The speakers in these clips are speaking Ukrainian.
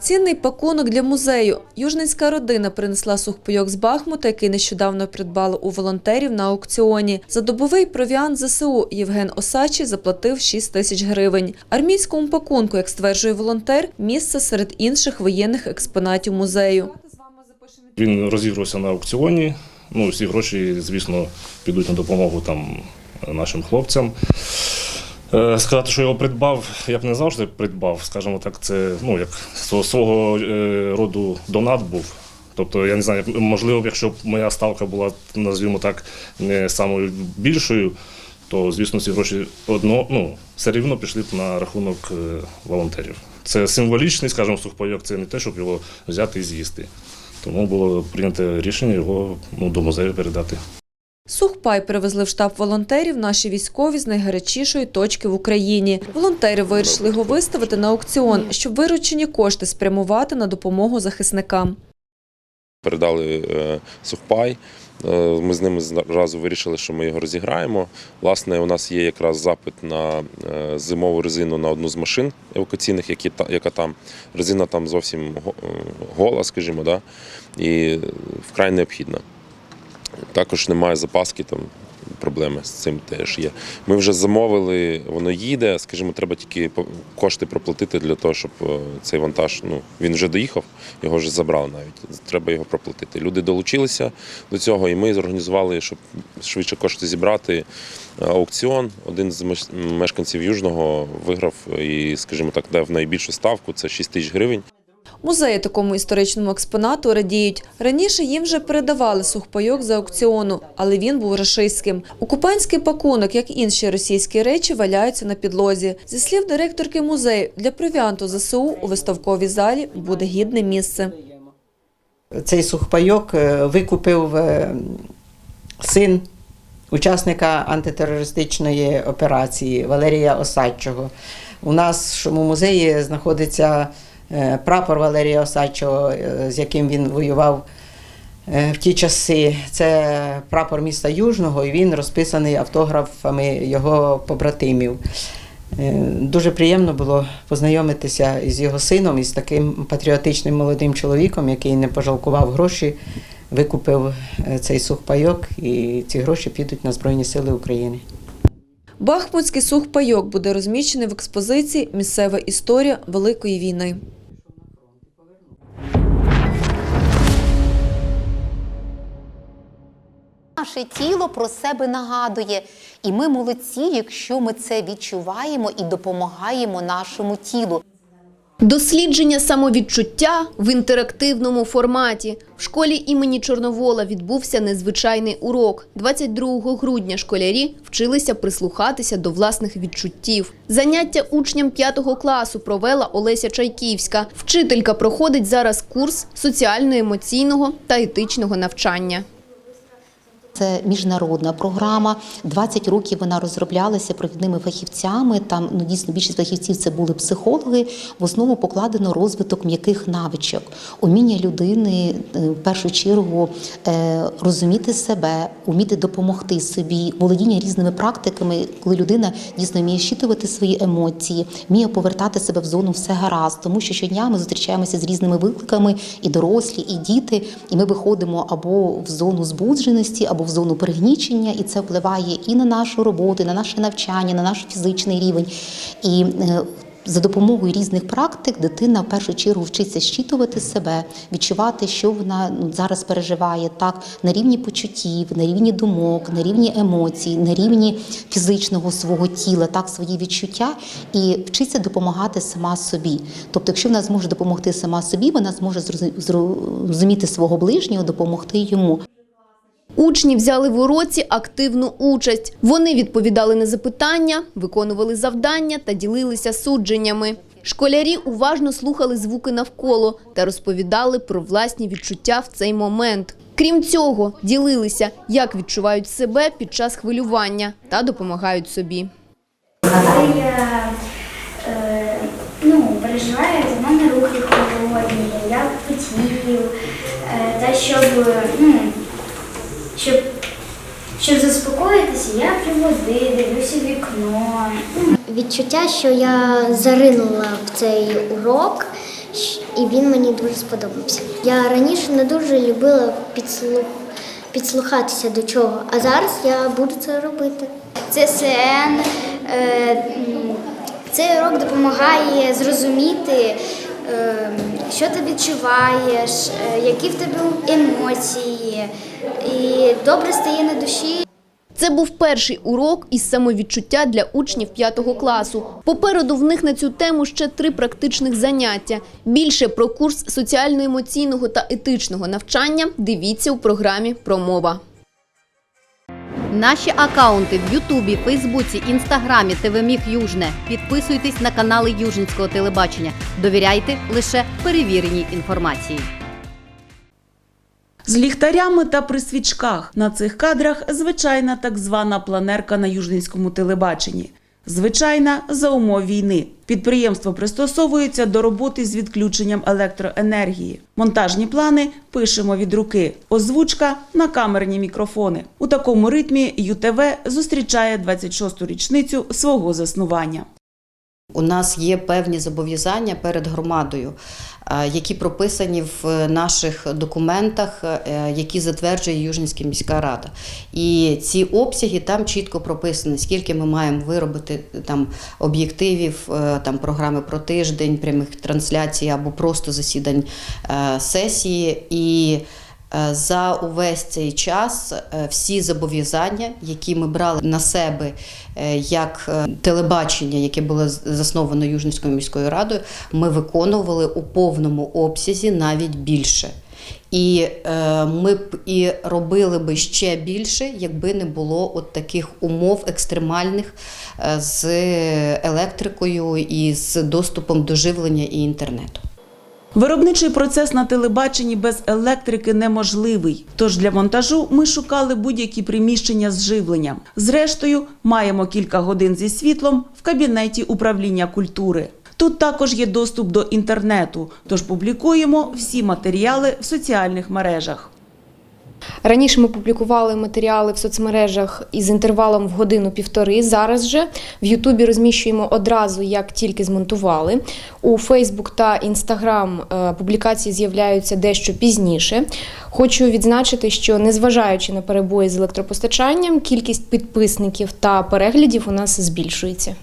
Цінний пакунок для музею. Южницька родина принесла сухпайок з Бахмута, який нещодавно придбали у волонтерів на аукціоні. За добовий провіант ЗСУ Євген Осачі заплатив 6 тисяч гривень. Армійському пакунку, як стверджує волонтер, місце серед інших воєнних експонатів музею. Він розігрувався на аукціоні. Ну, всі гроші, звісно, підуть на допомогу там нашим хлопцям. Е, Сказати, що його придбав, я б не завжди придбав, скажімо так, це ну, як свого, е, роду донат був. Тобто, я не знаю, можливо, якщо б моя ставка була, назвімо так, не самою більшою, то, звісно, ці гроші одно, ну, все рівно пішли б на рахунок е, волонтерів. Це символічний, скажімо, сухпайок, це не те, щоб його взяти і з'їсти. Тому було прийнято рішення його ну, до музею передати. Сухпай привезли в штаб волонтерів наші військові з найгарячішої точки в Україні. Волонтери вирішили його виставити на аукціон, щоб виручені кошти спрямувати на допомогу захисникам. передали е, сухпай. Е, Ми з ними зразу вирішили, що ми його розіграємо. Власне, у нас є якраз запит на е, зимову резину на одну з машин евакуаційних, які яка там резина там зовсім гола, скажімо, да? і вкрай необхідна. Також немає запаски, там проблеми з цим теж є. Ми вже замовили, воно їде. Скажімо, треба тільки кошти проплатити для того, щоб е, цей вантаж. Ну він вже доїхав, його вже забрали навіть. Треба його проплатити. Люди долучилися до цього, і ми зорганізували, щоб швидше кошти зібрати. е, Аукціон один з мешканців Южного виграв і, скажімо так, дав найбільшу ставку це 6 тисяч гривень. Музеї такому історичному експонату радіють. Раніше їм вже передавали сухпайок за аукціону, але він був рашистським. Окупантський пакунок, як інші російські речі, валяються на підлозі. Зі слів директорки музею, для провіанту ЗСУ у виставковій залі буде гідне місце. Цей сухпайок е, викупив е, син учасника антитерористичної операції Валерія Осадчого. У нашому музеї знаходиться прапор Валерія Осадчого, е, з яким він воював е, в ті часи. Це прапор міста Южного, і він розписаний автографами його побратимів. Е, Дуже приємно було познайомитися із його сином, із таким патріотичним молодим чоловіком, який не пожалкував гроші, викупив е, цей сухпайок, і ці гроші підуть на Збройні Сили України. Бахмутський сухпайок буде розміщений в експозиції Місцева історія Великої війни. Наше тіло про себе нагадує, і ми молодці, якщо ми це відчуваємо і допомагаємо нашому тілу. Дослідження самовідчуття в інтерактивному форматі. В школі імені Чорновола відбувся незвичайний урок. 22 грудня школярі вчилися прислухатися до власних відчуттів. Заняття учням 5 класу провела Олеся Чайківська. Вчителька проходить зараз курс соціально-емоційного та етичного навчання. Це міжнародна програма. 20 років вона розроблялася провідними фахівцями. Там ну дійсно більшість фахівців це були психологи. В основу покладено розвиток м'яких навичок, уміння людини е, в першу чергу е, розуміти себе, уміти допомогти собі, володіння різними практиками, коли людина дійсно вміє щитувати свої емоції, вміє повертати себе в зону все гаразд, тому що щодня ми зустрічаємося з різними викликами, і дорослі, і діти, і ми виходимо або в зону збудженості, або в зону пригнічення, і це впливає і на нашу роботу, і на наше навчання, на наш фізичний рівень. І е, за допомогою різних практик дитина в першу чергу вчиться щитувати себе, відчувати, що вона ну, зараз переживає так на рівні почуттів, на рівні думок, на рівні емоцій, на рівні фізичного свого тіла, так свої відчуття, і вчиться допомагати сама собі. Тобто, якщо вона зможе допомогти сама собі, вона зможе зрозу- зрозуміти свого ближнього, допомогти йому. Учні взяли в уроці активну участь. Вони відповідали на запитання, виконували завдання та ділилися судженнями. Школярі уважно слухали звуки навколо та розповідали про власні відчуття в цей момент. Крім цього, ділилися, як відчувають себе під час хвилювання та допомагають собі. Коли я е, ну, переживаю, за мене руки холодні, я потію, е, та щоб, ну, щоб, щоб заспокоїтися, я п'ю води, дивлюся в вікно. Відчуття, що я заринула в цей урок, і він мені дуже сподобався. Я раніше не дуже любила підслух, підслухатися до чого, а зараз я буду це робити. ЦСН. Е, цей урок допомагає зрозуміти, е, що ти відчуваєш, е, які в тебе емоції, і добре стає на душі. Це був перший урок із самовідчуття для учнів 5 класу. Попереду в них на цю тему ще три практичних заняття. Більше про курс соціально-емоційного та етичного навчання дивіться у програмі Промова. Наші акаунти в Ютубі, Фейсбуці, Інстаграмі, ТВ Южне. Підписуйтесь на канали Южницького телебачення. Довіряйте лише перевіреній інформації. З ліхтарями та при свічках на цих кадрах звичайна так звана планерка на южненському телебаченні. Звичайна за умов війни. Підприємство пристосовується до роботи з відключенням електроенергії. Монтажні плани пишемо від руки. Озвучка на камерні мікрофони. У такому ритмі ЮТВ зустрічає 26-ту річницю свого заснування. У нас є певні зобов'язання перед громадою, які прописані в наших документах, е, які затверджує Южинська міська рада. І ці обсяги там чітко прописані, скільки ми маємо виробити там об'єктивів, е, там програми про тиждень, прямих трансляцій або просто засідань е, сесії. І Е, За увесь цей час е, всі зобов'язання, які ми брали на себе е, як е, телебачення, яке було засновано Южницькою міською радою, ми виконували у повному обсязі навіть більше. І е, ми б і робили би ще більше, якби не було от таких умов екстремальних е, з електрикою і з доступом до живлення і інтернету. Виробничий процес на телебаченні без електрики неможливий. Тож для монтажу ми шукали будь-які приміщення з живленням. Зрештою, маємо кілька годин зі світлом в кабінеті управління культури. Тут також є доступ до інтернету, тож публікуємо всі матеріали в соціальних мережах. Раніше ми публікували матеріали в соцмережах із інтервалом в годину-півтори. Зараз же в Ютубі розміщуємо одразу, як тільки змонтували. У Фейсбук та Інстаграм е, публікації з'являються дещо пізніше. Хочу відзначити, що незважаючи на перебої з електропостачанням, кількість підписників та переглядів у нас збільшується.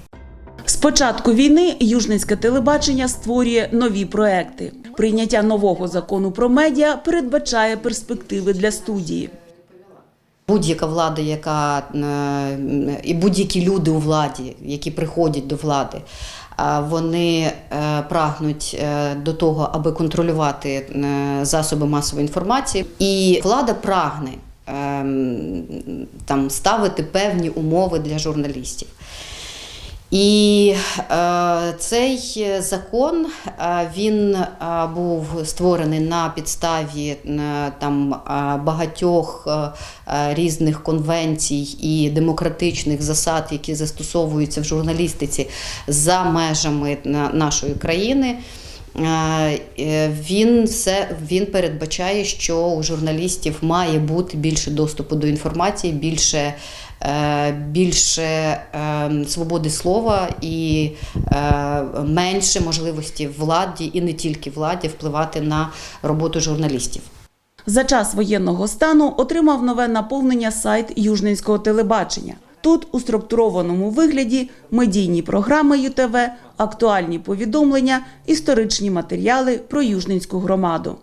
З початку війни Южницьке телебачення створює нові проекти. Прийняття нового закону про медіа передбачає перспективи для студії. Будь-яка влада, яка е, і будь-які люди у владі, які приходять до влади, вони е, прагнуть е, до того, аби контролювати е, засоби масової інформації, і влада прагне ем, там ставити певні умови для журналістів. І е, цей закон е, він е, був створений на підставі е, там багатьох різних конвенцій і демократичних засад, які застосовуються в журналістиці за межами нашої країни. Е, Він все він передбачає, що у журналістів має бути більше доступу до інформації, більше, е, більше е, свободи слова і е, менше можливості владі і не тільки владі впливати на роботу журналістів. За час воєнного стану отримав нове наповнення сайт Южненського телебачення. Тут у структурованому вигляді медійні програми ЮТВ, актуальні повідомлення, історичні матеріали про Южненську громаду.